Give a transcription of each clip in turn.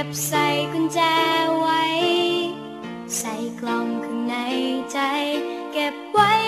็บใส่กุญแจไว้ ใส่กล่องข้างในใจ เก็บไว้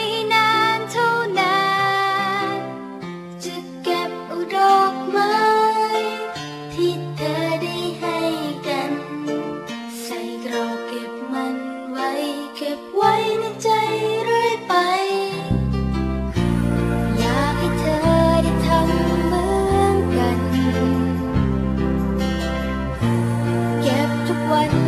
one